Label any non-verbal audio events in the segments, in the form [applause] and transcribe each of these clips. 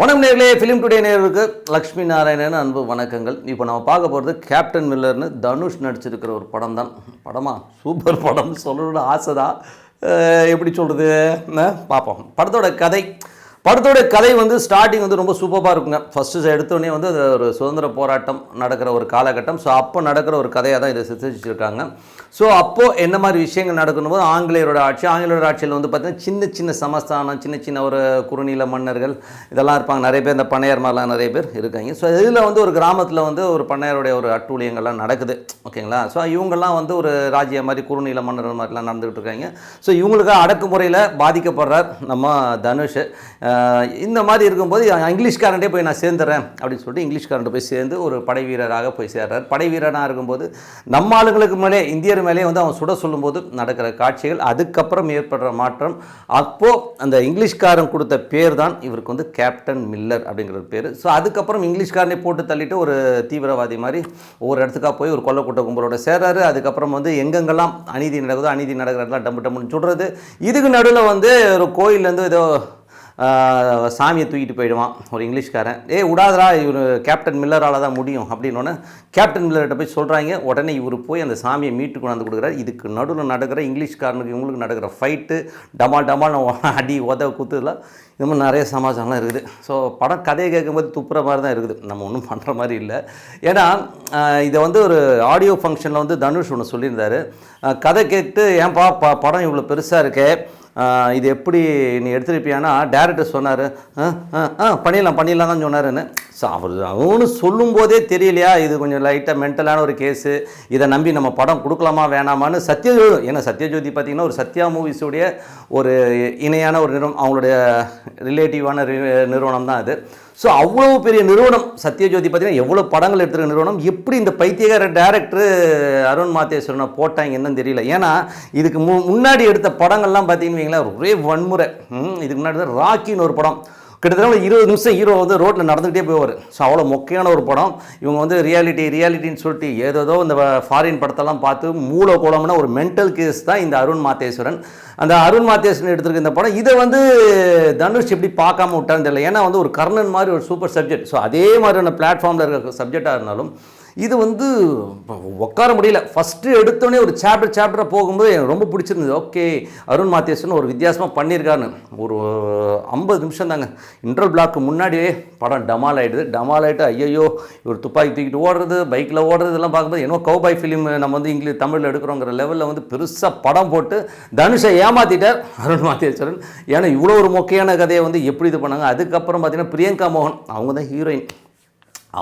வணக்கம் நேர்களே film today நேர்களுக்கு லக்ஷ்மி நாராயணன் அன்பு வணக்கங்கள். இப்போ நம்ம பார்க்க போகிறது கேப்டன் மில்லர்னு தனுஷ் நடிச்சிருக்கிற ஒரு படம் தான் படமா? சூப்பர் படம். சொல்லணும்னு ஆசை தான் எப்படி சொல்கிறது பார்ப்போம். படத்தோட கதை. படத்தோட கதை வந்து ஸ்டார்டிங் வந்து ரொம்ப சூப்பராக இருக்குங்க. ஃபஸ்ட்டு எடுத்தோடனே வந்து அது ஒரு சுதந்திர போராட்டம் நடக்கிற ஒரு காலகட்டம். ஸோ அப்போ நடக்கிற ஒரு கதையாக தான் இதை சித்தரிச்சிருக்காங்க. ஸோ அப்போது என்ன மாதிரி விஷயங்கள் நடக்கணும் போது ஆங்கிலேயரோட ஆட்சி ஆங்கிலேயரோட ஆட்சியில் வந்து பார்த்தீங்கன்னா சின்ன சின்ன சமஸ்தானம் சின்ன சின்ன ஒரு குறுநில மன்னர்கள் இதெல்லாம் இருப்பாங்க. நிறைய பேர் இந்த பண்ணையார் மாதிரிலாம் நிறைய பேர் இருக்காங்க. ஸோ இதில் வந்து ஒரு கிராமத்தில் வந்து ஒரு பண்ணையாருடைய ஒரு அட்டூழியங்கள்லாம் நடக்குது. ஓகேங்களா ஸோ இவங்கெல்லாம் வந்து ஒரு ராஜ்ய மாதிரி குறுநில மன்னர்கள் மாதிரிலாம் நடந்துகிட்டு இருக்காங்க. ஸோ இவங்களுக்காக அடக்குமுறையில் பாதிக்கப்படுறார் நம்ம தனுஷ். இந்த மாதிரி இருக்கும்போது இங்கிலீஷ்காரன்டே போய் நான் சேர்ந்துறேன் அப்படின்னு சொல்லிட்டு இங்கிலீஷ்காரன்ட்டு போய் சேர்ந்து ஒரு படை வீரராக போய் சேர்றார். படை வீரனாக இருக்கும்போது நம்ம ஆளுங்களுக்கு மேலே இந்தியர் மேலே வந்து அவன் சுட சொல்லும்போது நடக்கிற காட்சிகள் அதுக்கப்புறம் ஏற்படுற மாற்றம். அப்போது அந்த இங்கிலீஷ்காரன் கொடுத்த பேர் தான் இவருக்கு வந்து கேப்டன் மில்லர் அப்படிங்கிற பேர். ஸோ அதுக்கப்புறம் இங்கிலீஷ்காரனை போட்டு தள்ளிட்டு ஒரு தீவிரவாதி மாதிரி ஒவ்வொரு இடத்துக்காக போய் ஒரு கொல்லக்கூட்ட கும்பலோட சேர்றாரு. அதுக்கப்புறம் வந்து எங்கெங்கெல்லாம் அநீதி நடக்குதோ அநீதி நடக்கிறதெல்லாம் டம்பு டம்முன்னு சொல்கிறது இதுக்கு நடுவில் வந்து ஒரு கோயிலேருந்து ஏதோ சாமியை தூக்கிட்டு போயிடுவான் ஒரு இங்கிலீஷ்காரன். ஏ விடாதரா இவர் கேப்டன் மில்லரால் தான் முடியும் அப்படின்னோடனே கேப்டன் மில்லர்கிட்ட போய் சொல்கிறாங்க உடனே இவர் போய் அந்த சாமியை மீட்டு கொண்டாந்து கொடுக்குறாரு. இதுக்கு நடுவில் நடக்கிற இங்கிலீஷ்காரனுக்கு இவங்களுக்கு நடக்கிற ஃபைட்டு டமால் டமால் அடி உத குத்துலாம் இது மாதிரி நிறைய சமாச்சாரம்லாம் இருக்குது. ஸோ படம் கதையை கேட்கும்போது துப்புற மாதிரி தான் இருக்குது. நம்ம ஒன்றும் பண்ணுற மாதிரி இல்லை. ஏன்னா இதை வந்து ஒரு ஆடியோ ஃபங்க்ஷனில் வந்து தனுஷ் ஒன்று சொல்லியிருந்தாரு. கதை கேட்டு ஏன்பா ப படம் இவ்வளோ பெருசாக இருக்கே இது எப்படி நீ எடுத்துருப்பியானா டேரக்டர் சொன்னார். ஆ பண்ணிடலாம் பண்ணிடலாம் தான் சொன்னாருன்னு. ஸோ அவர் அவனு சொல்லும்போதே தெரியலையா? இது கொஞ்சம் லைட்டாக மென்டலான ஒரு கேஸு இதை நம்பி நம்ம படம் கொடுக்கலாமா வேணாமான்னு சத்யஜோதி ஏன்னா சத்யஜோதி பார்த்திங்கன்னா ஒரு சத்யா மூவிஸுடைய ஒரு இணையான ஒரு நிறுவனம் அவங்களுடைய ரிலேட்டிவான நிறுவனம் தான் அது. ஸோ அவ்வளோ பெரிய நிறுவனம் சத்யஜோதி பார்த்தீங்கன்னா எவ்வளோ படங்கள் எடுத்துருக்க நிறுவனம் எப்படி இந்த பைத்தியகார டேரக்டர் அருண் மாத்தேஸ்வரனை போட்டாங்க என்னன்னு தெரியல. ஏன்னா இதுக்கு மு முன்னாடி எடுத்த படங்கள்லாம் பார்த்தீங்கன்னு வைங்களேன் ஒரே வன்முறை. இதுக்கு முன்னாடி தான் ராக்கின்னு ஒரு படம். கிட்டத்தட்ட ஒரு இருபது நிமிஷம் ஹீரோ வந்து ரோட்டில் நடந்துகிட்டே போவார். ஸோ அவ்வளோ மொக்கையான ஒரு படம். இவங்க வந்து ரியாலிட்டி ரியாலிட்டின்னு சொல்லிட்டு ஏதோதோ இந்த ஃபாரின் படத்தெல்லாம் பார்த்து மூல கோலம்னா ஒரு மென்டல் கேஸ் தான் இந்த அருண் மாத்தேஸ்வரன். அந்த அருண் மாத்தேஸ்வரன் எடுத்திருக்க இந்த படம் இதை வந்து தனுஷ் எப்படி பார்க்காம விட்டான்னு தெரியல. ஏன்னா வந்து ஒரு கர்ணன் மாதிரி ஒரு சூப்பர் சப்ஜெக்ட் ஸோ அதே மாதிரியான பிளாட்ஃபார்மில் இருக்கிற சப்ஜெக்டாக இருந்தாலும் இது வந்து உட்கார முடியல. ஃபஸ்ட்டு எடுத்தோடனே ஒரு சாப்டர் சாப்டராக போகும்போது எனக்கு ரொம்ப பிடிச்சிருந்தது. ஓகே அருண் மாத்தேஸ்வரன் ஒரு வித்தியாசமாக பண்ணியிருக்காருன்னு. ஒரு ஐம்பது நிமிஷம் தாங்க. இன்டர் பிளாக்கு முன்னாடியே படம் டமால் ஆகிடுது டமால் ஆகிட்டு ஐயோ இவர் துப்பாக்கி தூக்கிட்டு ஓடுறது பைக்கில் ஓடுறது இதெல்லாம் பார்க்கும்போது என்னோ கௌபாய் ஃபிலிம் நம்ம வந்து இங்கிலீஷ் தமிழில் எடுக்கிறோங்கிற லெவலில் வந்து பெருசாக படம் போட்டு தனுஷை ஏமாற்றிட்டார் அருண் மாத்தேஸ்வரன். ஏன்னா இவ்வளோ ஒரு மொக்கையான கதையை வந்து எப்படி இது பண்ணாங்க? அதுக்கப்புறம் பார்த்தீங்கன்னா பிரியங்கா மோகன் அவங்க தான் ஹீரோயின்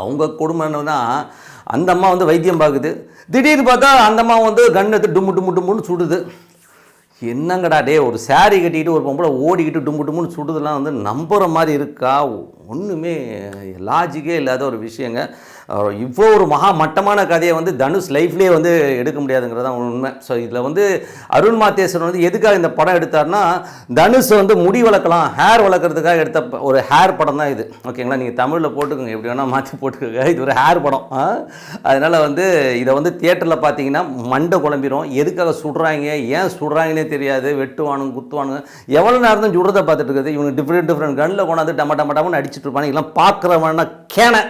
அவங்க குடும்பம் என்னன்னா அந்த அம்மா வந்து வைத்தியம் பார்க்குது. திடீர்னு பார்த்தா அந்த அம்மா வந்து கன் எடுத்து டும்மு டும்மு டும்முன்னு சுடுது. என்னங்கடா டே ஒரு சாரி கட்டிக்கிட்டு ஒரு பொம்பளை ஓடிக்கிட்டு டும்மு டும்முன்னு சுடுதெல்லாம் வந்து நம்புகிற மாதிரி இருக்கா? ஒன்றுமே லாஜிக்கே இல்லாத ஒரு விஷயங்க. இவ்வளோ ஒரு மகா மட்டமான கதையை வந்து தனுஷ் லைஃப்லேயே வந்து எடுக்க முடியாதுங்கிறது தான் உண்மை. ஸோ இதில் வந்து அருண் மாத்தேஸ்வரன் வந்து எதுக்காக இந்த படம் எடுத்தார்னா தனுஷ் வந்து முடி வளர்க்கலாம் ஹேர் வளர்க்குறதுக்காக எடுத்த ஒரு ஹேர் படம் தான் இது. ஓகேங்களா நீங்கள் தமிழில் போட்டுக்கோங்க. எப்படி வேணால் மாற்றி போட்டுக்கோங்க. இது ஒரு ஹேர் படம். அதனால் வந்து இதை வந்து தியேட்டரில் பார்த்தீங்கன்னா மண்டை குழம்பிரும். எதுக்காக சுடுறாங்க? ஏன் சுடுறாங்கன்னே தெரியாது. வெட்டுவானுங்க குத்துவானுங்க. எவ்வளோ நேரம் தான் சுடுறதை பார்த்துட்டு இருக்குது. இவங்க டிஃப்ரெண்ட் டிஃப்ரெண்ட் கண்ணில் கொண்டாந்து டம டம டமன்னு அடிச்சிட்டு இருப்பாங்க இதெல்லாம் பார்க்குறவனா கேனை.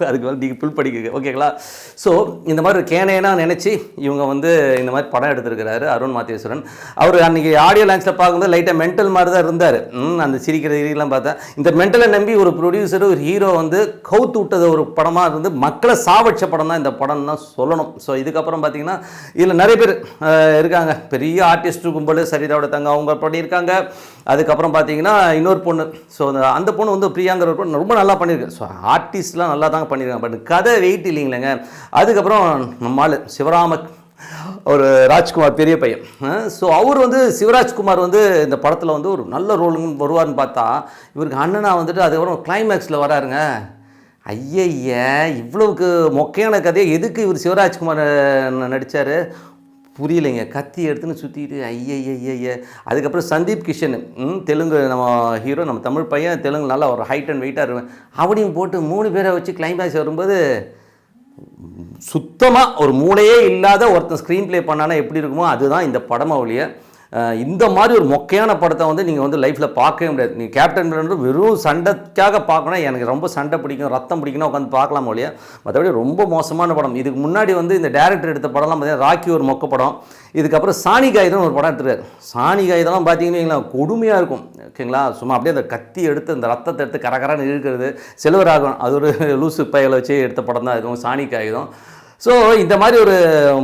அதுக்கு வந்து நீங்கள் புல் படிக்க ஓகேங்களா ஸோ இந்த மாதிரி ஒரு நினச்சி இவங்க வந்து இந்த மாதிரி படம் எடுத்திருக்கிறாரு அருண் மாத்தேஸ்வரன். அவர் அன்றைக்கி ஆடியோ லான்ச்சில் பார்க்கும்போது லைட்டாக மென்டல் மாதிரி தான் இருந்தார். அந்த சிரிக்கிற இதெல்லாம் பார்த்தேன். இந்த மென்டலை நம்பி ஒரு ப்ரொடியூசர் ஒரு ஹீரோ வந்து கவுத்து விட்டது ஒரு படமாக இருந்து மக்களை சாவடிச்ச படம் தான் இந்த படம் தான் சொல்லணும். ஸோ இதுக்கப்புறம் பார்த்தீங்கன்னா இதில் நிறைய பேர் இருக்காங்க. பெரிய ஆர்டிஸ்ட் கும்பல் சரிதாவோட தங்க அவங்க பண்ணியிருக்காங்க அதுக்கப்புறம் பார்த்தீங்கன்னா இன்னொரு பொண்ணு. ஸோ அந்த பொண்ணு வந்து பிரியாங்கிற ஒரு பொண்ணு ரொம்ப நல்லா பண்ணியிருக்கு ஸோ ஆர்டிஸ்ட்லாம் நல்லா தாங்க பண்ணியிருக்காங்க. பட் கதை வெயிட் இல்லைங்களேங்க. அதுக்கப்புறம் நம்ம ஆளு சிவராம ஒரு ராஜ்குமார் பெரிய பையன். ஸோ அவர் வந்து சிவராஜ்குமார் வந்து இந்த படத்தில் வந்து ஒரு நல்ல ரோலுங்க வருவார்னு பார்த்தா இவருக்கு அண்ணனா வந்துட்டு அதுக்கப்புறம் கிளைமேக்ஸில் வராருங்க. ஐயய்ய இவ்வளவுக்கு மொக்கையான கதையை எதுக்கு இவர் சிவராஜ்குமார் நடித்தார் புரியலைங்க. கத்தி எடுத்துன்னு சுற்றிட்டு ஐயய்யய்ய அதுக்கப்புறம் சந்தீப் கிஷன் தெலுங்கு நம்ம ஹீரோ நம்ம தமிழ் பையன் தெலுங்கு நல்லா ஒரு ஹைட் அண்ட் வெயிட்டாக இருவேன் அவனையும் போட்டு மூணு பேரை வச்சு கிளைமேக்ஸ் வரும்போது சுத்தமாக ஒரு மூளையே இல்லாத ஒருத்தன் ஸ்க்ரீன் ப்ளே பண்ணானா எப்படி இருக்குமோ அதுதான் இந்த படமா ஒழிய இந்த மாதிரி ஒரு மொக்கையான படத்தை வந்து நீங்கள் வந்து லைஃப்பில் பார்க்கவே முடியாது. நீங்கள் கேப்டன் மில்லர் வெறும் சண்டைக்காக பார்க்கணும் எனக்கு ரொம்ப சண்டை பிடிக்கும் ரத்தம் பிடிக்கணும் உட்காந்து பார்க்கலாம் இல்லையா? மற்றபடி ரொம்ப மோசமான படம். இதுக்கு முன்னாடி வந்து இந்த டேரக்டர் எடுத்த படம்லாம் பார்த்தீங்கன்னா ராக்கி ஒரு மொக்க படம். இதுக்கப்புறம் சாணி காயுதம் ஒரு படம் எடுத்துருக்காரு. சாணி காயுதெல்லாம் பார்த்தீங்கன்னா வைங்களேன் கொடுமையாக இருக்கும் ஓகேங்களா சும்மா அப்படியே அந்த கத்தி எடுத்து அந்த ரத்தத்தை எடுத்து கரகரான்னு இழுக்கிறது. செல்வராகவன் அது ஒரு [laughs] லூசு பயலை வச்சு எடுத்த படம் தான் இருக்கும் சாணி காயுதம் ஸோ இந்த மாதிரி ஒரு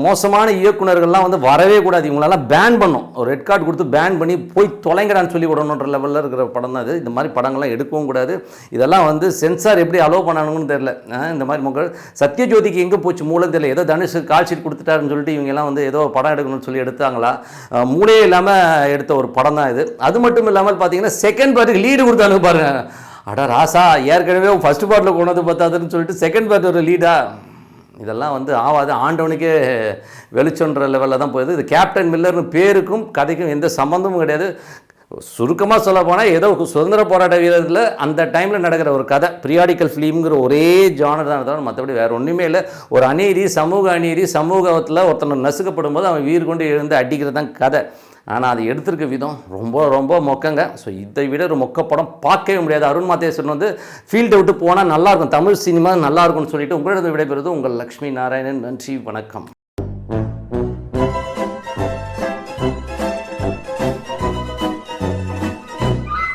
மோசமான இயக்குனர்கள்லாம் வந்து வரவே கூடாது. இவங்களெல்லாம் பேன் பண்ணும். ஒரு ரெட் கார்டு கொடுத்து பேன் பண்ணி போய் தொலைங்கடான்னு சொல்லி விடணுன்ற லெவலில் இருக்கிற படம் தான் இது இந்த மாதிரி படங்கள்லாம் எடுக்கவும் கூடாது. இதெல்லாம் வந்து சென்சார் எப்படி அலோவ் பண்ணணுங்கன்னு தெரியல. இந்த மாதிரி மக்கள் சத்யஜோதிக்கு எங்கே போச்சு மூலம் தெரியல. ஏதோ தனுஷ் கால் ஷீட் கொடுத்துட்டாருன்னு சொல்லிட்டு இவங்கெல்லாம் வந்து ஏதோ படம் எடுக்கணும்னு சொல்லி எடுத்தாங்களா? மூளையே இல்லாமல் எடுத்த ஒரு படம் தான் இது. அது மட்டும் இல்லாமல் பார்த்தீங்கன்னா செகண்ட் பார்ட்டுக்கு லீடு கொடுத்தாங்க பாருங்கள் அட ராசா ஏற்கனவே ஃபர்ஸ்ட் பார்ட்டில் கொண்டு வந்து பார்த்தாதுன்னு சொல்லிட்டு செகண்ட் பார்ட் ஒரு லீடாக இதெல்லாம் வந்து ஆவாது. ஆண்டவனுக்கே வெளிச்சன்ற லெவலில் தான் போகுது. இது கேப்டன் மில்லர்னு பேருக்கும் கதைக்கும் எந்த சம்மந்தமும் கிடையாது. சுருக்கமாக சொல்ல போனால் ஏதோ சுதந்திர போராட்ட வீரத்தில் அந்த டைமில் நடக்கிற ஒரு கதை. பிரியாடிக்கல் ஃபிலிம்ங்கிற ஒரே ஜானர் தான் தவிர மற்றபடி வேறு ஒன்றுமே இல்லை. ஒரு அநீதி சமூக அநீதி சமூகத்தில் ஒருத்தனை நசுக்கப்படும் போது அவன் வீர் கொண்டு எழுந்து அடிக்கிறது தான் கதை. ஆனால் அது எடுத்திருக்க விதம் ரொம்ப ரொம்ப மொக்கங்க. ஸோ இதை விட ஒரு மொக்க படம் பார்க்கவே முடியாது. அருண் மாதேஸ்வரன் வந்து ஃபீல்டை விட்டு போனால் நல்லாயிருக்கும். தமிழ் சினிமா நல்லா இருக்கும்னு சொல்லிட்டு உங்களிடம் விடைபெறுவது உங்கள் லக்ஷ்மி நாராயணன். நன்றி வணக்கம்.